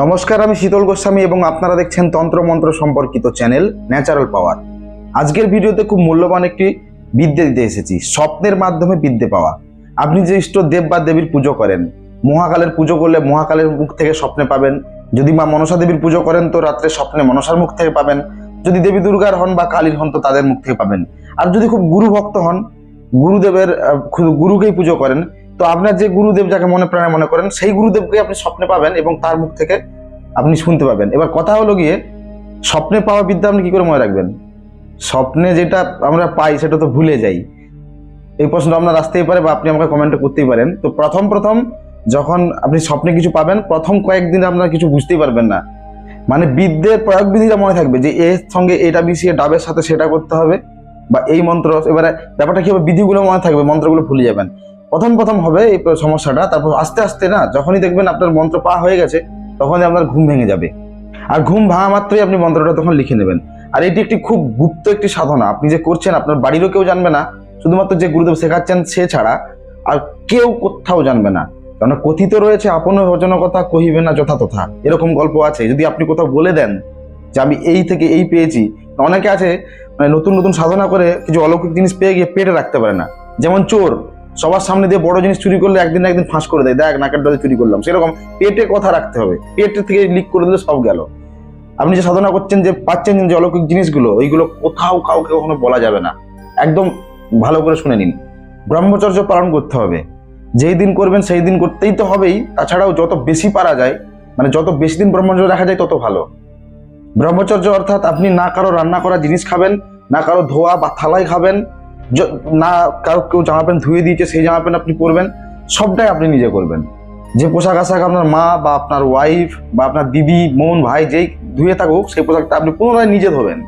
নমস্কার, আমি শীতল গোস্বামী এবং আপনারা দেখছেন তন্ত্র মন্ত্র সম্পর্কিত চ্যানেল ন্যাচারাল পাওয়ার। আজকের ভিডিওতে খুব মূল্যবান একটি বিদ্যে দিতে এসেছি, স্বপ্নের মাধ্যমে বিদ্যে পাওয়া। আপনি যে ইষ্ট দেব বা দেবীর পুজো করেন, মহাকালের পুজো করলে মহাকালের মুখ থেকে স্বপ্নে পাবেন। যদি মা মনসা দেবীর পুজো করেন তো রাত্রে স্বপ্নে মনসার মুখ থেকে পাবেন। যদি দেবী দুর্গার হন বা কালীর হন তো তাদের মুখ থেকে পাবেন। আর যদি খুব গুরু ভক্ত হন, গুরুদেবের গুরুকেই পুজো করেন তো আপনার যে গুরুদেব যাকে মনে প্রাণে মনে করেন, সেই গুরুদেবকে আপনি স্বপ্নে পাবেন এবং তার মুখ থেকে আপনি শুনতে পাবেন। এবার কথা হলো গিয়ে, স্বপ্নে পাওয়া বিদ্যা আপনি কি করে মনে রাখবেন? স্বপ্নে যেটা আমরা পাই, সেটা তো ভুলে যাই। এই প্রশ্ন আপনার আসতেই পারে বা আপনি আমাকে কমেন্টে করতেই পারেন। তো প্রথম প্রথম যখন আপনি স্বপ্নে কিছু পাবেন, প্রথম কয়েকদিন আপনার কিছু বুঝতেই পারবেন না। মানে বিদ্যের প্রয়োগ বিধিটা মনে থাকবে যে এর সঙ্গে এটা মিশিয়ে ডাবের সাথে সেটা করতে হবে বা এই মন্ত্র, এবারে ব্যাপারটা কি হবে? বিধিগুলো মনে থাকবে, মন্ত্রগুলো ভুলে যাবেন। প্রথম প্রথম হবে এই সমস্যাটা, তারপর আস্তে আস্তে না, যখনই দেখবেন আপনার মন্ত্র পা হয়ে গেছে, তখনই আপনার ঘুম ভেঙে যাবে। আর ঘুম ভাঙা মাত্রই আপনি মন্ত্রটা তখন লিখে নেবেন। আর এটি একটি খুব গুপ্ত একটি সাধনা। আপনি যে করছেন, আপনার বাড়িরও কেউ জানবে না, শুধুমাত্র যে গুরুদেব শেখাচ্ছেন সে ছাড়া আর কেউ কোথাও জানবে না। কারণ কথিত রয়েছে, আপন ভজন কথা কহিবে না যথাতথা। এরকম গল্প আছে। যদি আপনি কোথাও বলে দেন যে আমি এই থেকে এই পেয়েছি অনেকে আছে মানে নতুন নতুন সাধনা করে কিছু অলৌকিক জিনিস পেয়ে গিয়ে পেটে রাখতে পারে না। যেমন চোর। সবার সামনে দিয়ে বড় জিনিস চুরি করলে একদিন একদিন ফাঁস করে দেয়। দেখ, নাকের ডলে চুরি করলাম। সেরকম পেটে কথা রাখতে হবে। পেটের থেকে লিক করে দিলে সব গেল। আপনি যে সাধনা করছেন, যে পাচ্ছেন যে অলৌকিক জিনিসগুলো, ওইগুলো কোথাও কাউকে কখনো বলা যাবে না। একদম ভালো করে শুনে নিন। ব্রহ্মচর্য পালন করতে হবে। যেই দিন করবেন, সেই দিন করতেই তো হবেই। তাছাড়াও যত বেশি পারা যায় মানে যত বেশি দিন ব্রহ্মচর্য রাখা যায়, তত ভালো। ব্রহ্মচর্য অর্থাৎ আপনি না কারও রান্না করা জিনিস খাবেন, না কারও ধোয়া বা থালাই খাবেন না কারও কেউ জামা প্যান্ট ধুয়ে দিয়েছে, সেই জামা প্যান্ট আপনি পরবেন, সবটাই আপনি নিজে করবেন। যে পোশাক আশাক আপনার মা বা আপনার ওয়াইফ বা আপনার দিদি, বোন, ভাই যেই ধুয়ে থাকুক, সেই পোশাকটা আপনি পুনরায় নিজে ধোবেন।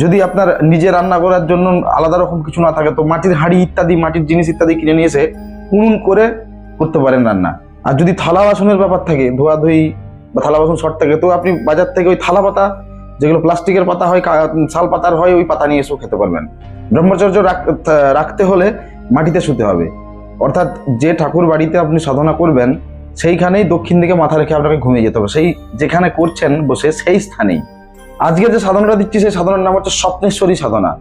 যদি আপনার নিজে রান্না করার জন্য আলাদা রকম কিছু না থাকে, তো মাটির হাঁড়ি ইত্যাদি, মাটির জিনিস ইত্যাদি কিনে নিয়ে এসে উনুন করে করতে পারেন রান্না। আর যদি থালা বাসনের ব্যাপার থাকে, ধোয়াধুয়ি বা থালা বাসন শর্ট থাকে, তো আপনি বাজার থেকে ওই থালা পাতা যেগুলো প্লাস্টিকের পাতা হয় শাল পাতার হয়, ওই পাতা নিয়ে এসেও খেতে পারবেন। ব্রহ্মচর্য রাখ- রাখতে হলে মাটিতে শুতে হবে। অর্থাৎ যে ঠাকুর বাড়িতে আপনি সাধনা করবেন, সেইখানেই দক্ষিণ দিকে মাথা রেখে আপনাকে ঘুমিয়ে যেতে হবে। সেই যেখানে করছেন, বসে সেই স্থানেই। আজকে যে সাধনাটা দিচ্ছি, সেই সাধনার নাম হচ্ছে স্বপ্নেশ্বরী সাধনা।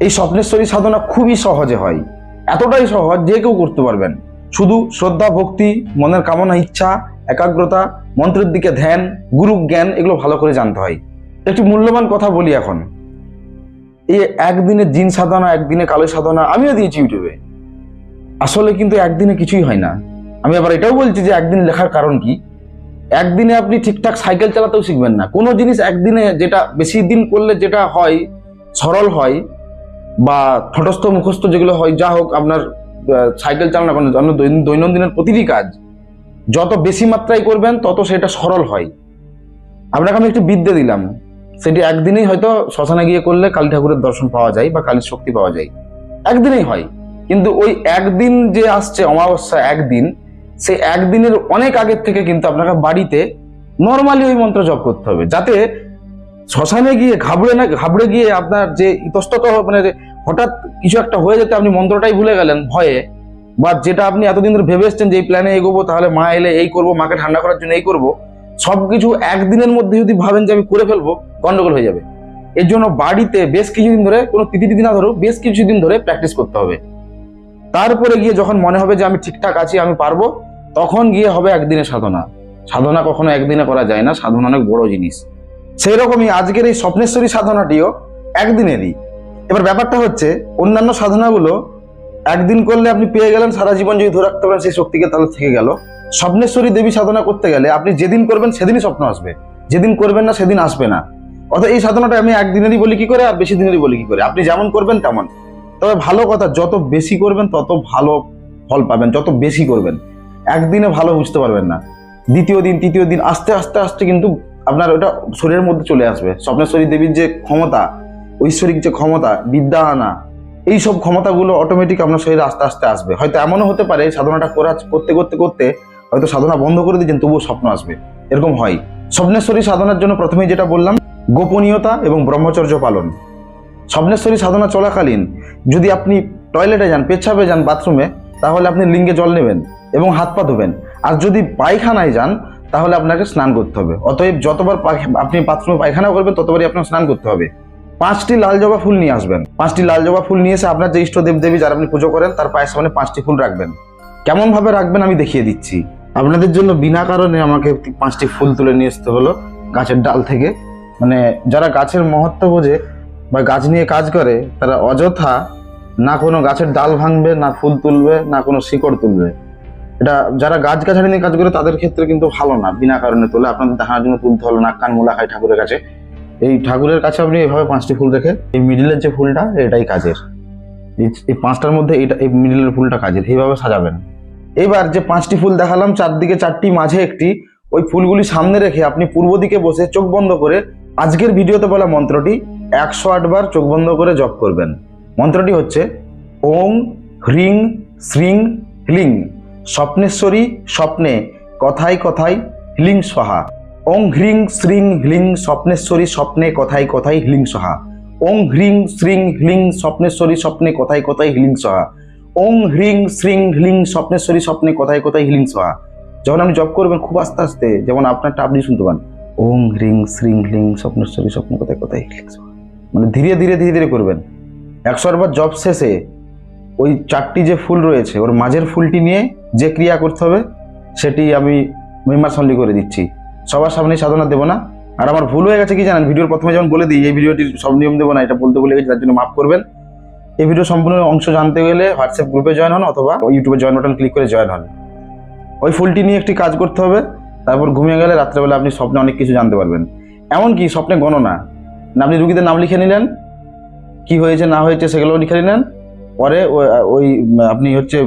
এই স্বপ্নেশ্বরী সাধনা খুবই সহজে হয়। এতটাই সহজ যে কেউ করতে পারবেন। শুধু শ্রদ্ধা, ভক্তি, মনের কামনা, ইচ্ছা, একাগ্রতা, মন্ত্রের দিকে ধ্যান গুরু জ্ঞান এগুলো ভালো করে জানতে হয়। একটি মূল্যবান কথা বলি এখন। এই একদিনে জিন সাধনা, একদিনে কালো সাধনা, আমিও দিয়েছি ইউটিউবে। আসলে কিন্তু একদিনে কিছুই হয় না। আমি আবার এটাও বলছি যে একদিন লেখার কারণ কি? একদিনে আপনি ঠিকঠাক সাইকেল চালাতেও শিখবেন না। কোনো জিনিস একদিনে যেটা বেশি দিন করলে যেটা হয়, সরল হয়, বা ঠটস্থ মুখস্থ যেগুলো হয়, যা হোক আপনার সাইকেল চালানো, আপনার দৈনন্দিনের প্রতিটি কাজ, যত বেশি মাত্রায় করবেন, তত সেটা সরল হয়। আপনাকে আমি একটি বিদ্যে দিলাম। সেটি একদিনেই হয়তো শ্মশানে গিয়ে করলে কালী ঠাকুরের দর্শন পাওয়া যায় বা কালীর শক্তি পাওয়া যায়। একদিনেই হয়। কিন্তু ওই একদিন যে আসছে, অমাবস্যা একদিন, সেই একদিনের অনেক আগের থেকে কিন্তু আপনাকে বাড়িতে নর্মালি ওই মন্ত্র জপ করতে হবে। যাতে শ্মশানে গিয়ে ঘাবড়ে না ঘাবড়ে গিয়ে আপনার যে ইতস্তত মানে হঠাৎ কিছু একটা হয়ে যেতে আপনি মন্ত্রটাই ভুলে গেলেন ভয়ে, বা যেটা আপনি এতদিন ধরে ভেবে এসছেন যে এই প্ল্যানে এগোবো, তাহলে মা এলে এই করব, মাকে ঠান্ডা করার জন্য এই করব সবকিছু একদিনের মধ্যে যদি ভাবেন যে আমি করে ফেলব, গন্ডগোল হয়ে যাবে। এর জন্য বাড়িতে বেশ কিছুদিন ধরে, কোনো তিথি তিথি না ধরো বেশ কিছুদিন ধরে প্র্যাকটিস করতে হবে। তারপরে গিয়ে যখন মনে হবে যে আমি ঠিকঠাক আছি, আমি পারব, তখন গিয়ে হবে একদিনে সাধনা। সাধনা কখনো একদিনে করা যায় না, সাধনা অনেক বড় জিনিস। সেই রকমই আজকের এই স্বপ্নেশ্বরী সাধনাটিও একদিনেরই। এবার ব্যাপারটা হচ্ছে, অন্যান্য সাধনাগুলো একদিন করলে আপনি পেয়ে গেলেন, সারা জীবন যদি ধরে রাখতে পারেন, সেই শক্তিকে তাহলে থেকে গেল। স্বপ্নেশ্বরী দেবী সাধনা করতে গেলে আপনি যেদিন করবেন সেদিনই স্বপ্ন আসবে। যেদিন করবেন না সেদিন আসবে না। অর্থাৎ এই সাধনাটা আমি একদিনেরই বলি কি করে আর বেশি দিনেরই বলি কি করে? আপনি যেমন করবেন তেমন। তবে ভালো কথা, যত বেশি করবেন, তত ভালো ফল পাবেন, যত বেশি করবেন। একদিনে ভালো বুঝতে পারবেন না। দ্বিতীয় দিন, তৃতীয় দিন, আস্তে আস্তে আস্তে কিন্তু আপনার ওটা শরীরের মধ্যে চলে আসবে। স্বপ্নেশ্বরী দেবীর যে ক্ষমতা, ঐশ্বরিক যে ক্ষমতা, বিদ্যা আনা এই সব ক্ষমতাগুলো অটোমেটিক আপনার শরীরে আস্তে আস্তে আসবে। হয়তো এমনও হতে পারে সাধনাটা করা করতে করতে করতে হয়তো সাধনা বন্ধ করে দিয়েছেন, তবুও স্বপ্ন আসবে। এরকম হয়। স্বপ্নেশ্বরী সাধনার জন্য প্রথমেই যেটা বললাম, গোপনীয়তা এবং ব্রহ্মচর্য পালন। স্বপ্নেশ্বরী সাধনা চলাকালীন যদি আপনি টয়লেটে যান, পেচ্ছাপে যান, বাথরুমে, তাহলে আপনি লিঙ্গে জল নেবেন এবং হাত পা ধোবেন। আর যদি পায়খানায় যান, তাহলে আপনাকে স্নান করতে হবে। অতএব যতবার আপনি বাথরুমে পায়খানা করবেন, ততবারই আপনার স্নান করতে হবে। পাঁচটি লাল জবা ফুল নিয়ে আসবেন। পাঁচটি লাল জবা ফুল নিয়ে এসে আপনার যে ইষ্ট দেব দেবী যারা আপনি পুজো করেন, তার পায়ের সামনে পাঁচটি ফুল রাখবেন। কেমন ভাবে রাখবেন আমি দেখিয়ে দিচ্ছি। আপনাদের জন্য বিনা কারণে আমাকে পাঁচটি ফুল তুলে নিয়ে আসতে হলো গাছের ডাল থেকে। মানে যারা গাছের মহত্ব বোঝে বা গাছ নিয়ে কাজ করে, তারা অযথা না কোনো গাছের ডাল ভাঙবে, না ফুল তুলবে, না কোনো শিকড় তুলবে। এটা যারা গাছ গাছালি নিয়ে কাজ করে, তাদের ক্ষেত্রে কিন্তু ভালো না, বিনা কারণে তোলে। আপনাদের দেখার জন্য তুলতে হলো নাক, কান, মোলা খায় ঠাকুরের কাছে। এই ঠাকুরের কাছে আপনি এভাবে পাঁচটি ফুল রেখে এই মিডিলের যে ফুলটা, এটাই কাজের। এই পাঁচটার মধ্যে এটা, এই মিডিলের ফুলটা কাজের। এইভাবে সাজাবেন। এবার যে পাঁচটি ফুল দেখালাম, চারদিকে চারটি, মাঝে একটি, ওই ফুলগুলি সামনে রেখে আপনি পূর্ব দিকে বসে চোখ বন্ধ করে আজকের ভিডিওতে বলা মন্ত্রটি একশো আট বার চোখ বন্ধ করে জপ করবেন। মন্ত্রটি হচ্ছে, ওং হ্রিং শ্রিং হ্লিং স্বপ্নেশ্বরী স্বপ্নে, কথায় কথায় হ্লিং সহা ওং হ্রিং শ্রিং হ্লিং স্বপ্নেশ্বরী স্বপ্নে, কথায় কথায় হ্লিং সহা ওং হ্রিং শ্রিং হ্লিং স্বপ্নেশ্বরী স্বপ্নে, কথায় কথায় হ্লিং সহা ওং হ্রিং শ্রিং হ্লিং স্বপ্নেশ্বরী স্বপ্নে কথায় কথায় হিলিং সহা যখন আপনি জব করবেন খুব আস্তে আস্তে, যেমন আপনারটা আপনি শুনতে পান, ওং হ্রিং শ্রিং হ্লিং স্বপ্নেশ্বরী স্বপ্নে কথায় কথায় হিলিং সহা মানে ধীরে ধীরে ধীরে ধীরে করবেন। একশো বার জব শেষে ওই চারটি যে ফুল রয়েছে, ওর মাঝের ফুলটি নিয়ে যে ক্রিয়া করতে হবে, সেটি আমি মেম্বারসনলি করে দিচ্ছি। সবার সামনে সাধনা দেবো না। আর আমার ভুল হয়ে গেছে কি জানেন? ভিডিওর প্রথমে যেমন বলে দিই, এই ভিডিওটির সব নিয়ম দেবো না, এটা বলতে বলে গেছি, তার জন্য মাফ করবেন। এই ভিডিও সম্পূর্ণ অংশ জানতে গেলে হোয়াটসঅ্যাপ গ্রুপে জয়েন হন অথবা ইউটিউবে জয়েন বাটন ক্লিক করে জয়েন হন। ওই ফুলটি নিয়ে একটি কাজ করতে হবে, তারপর ঘুমিয়ে গেলে রাত্রেবেলা আপনি স্বপ্নে অনেক কিছু জানতে পারবেন। এমনকি স্বপ্নে গণনা। না, আপনি রুগীদের নাম লিখে নিলেন, কি হয়েছে, না হয়েছে সেগুলো লিখে নিলেন। পরে ওই আপনি হচ্ছে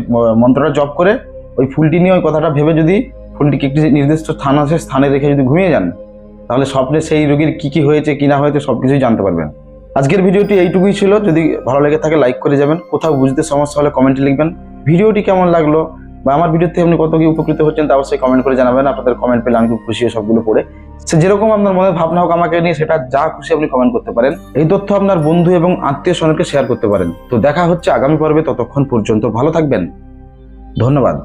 মন্ত্রটা জপ করে ওই ফুলটি নিয়ে ওই কথাটা ভেবে যদি ফুলটিকে একটি নির্দিষ্ট স্থান আছে, স্থানে রেখে যদি ঘুমিয়ে যান, তাহলে স্বপ্নে সেই রোগীর কি কি হয়েছে, কি না হয়েছে সব কিছুই জানতে পারবেন। আজকের ভিডিওটি এইটুকুই ছিল। যদি ভালো লেগে থাকে লাইক করে যাবেন। কোথাও বুঝতে সমস্যা হলে কমেন্টে লিখবেন। ভিডিওটি কেমন লাগল বা আমার ভিডিও থেকে আপনি কত কি উপকৃত হচ্ছেন তা অবশ্যই কমেন্ট করে জানাবেন। আপনাদের কমেন্ট পেলে আমি খুব খুশি হই সবগুলো পড়ে। সে যেরকম আপনার মনে ভাবনা হোক, আমাকে নিয়ে সেটা যা খুশি আপনি কমেন্ট করতে পারেন। এই তথ্য আপনার বন্ধু এবং আত্মীয় স্বজনকে শেয়ার করতে পারেন। তো দেখা হচ্ছে আগামী পর্বে, ততক্ষণ পর্যন্ত ভালো থাকবেন। ধন্যবাদ।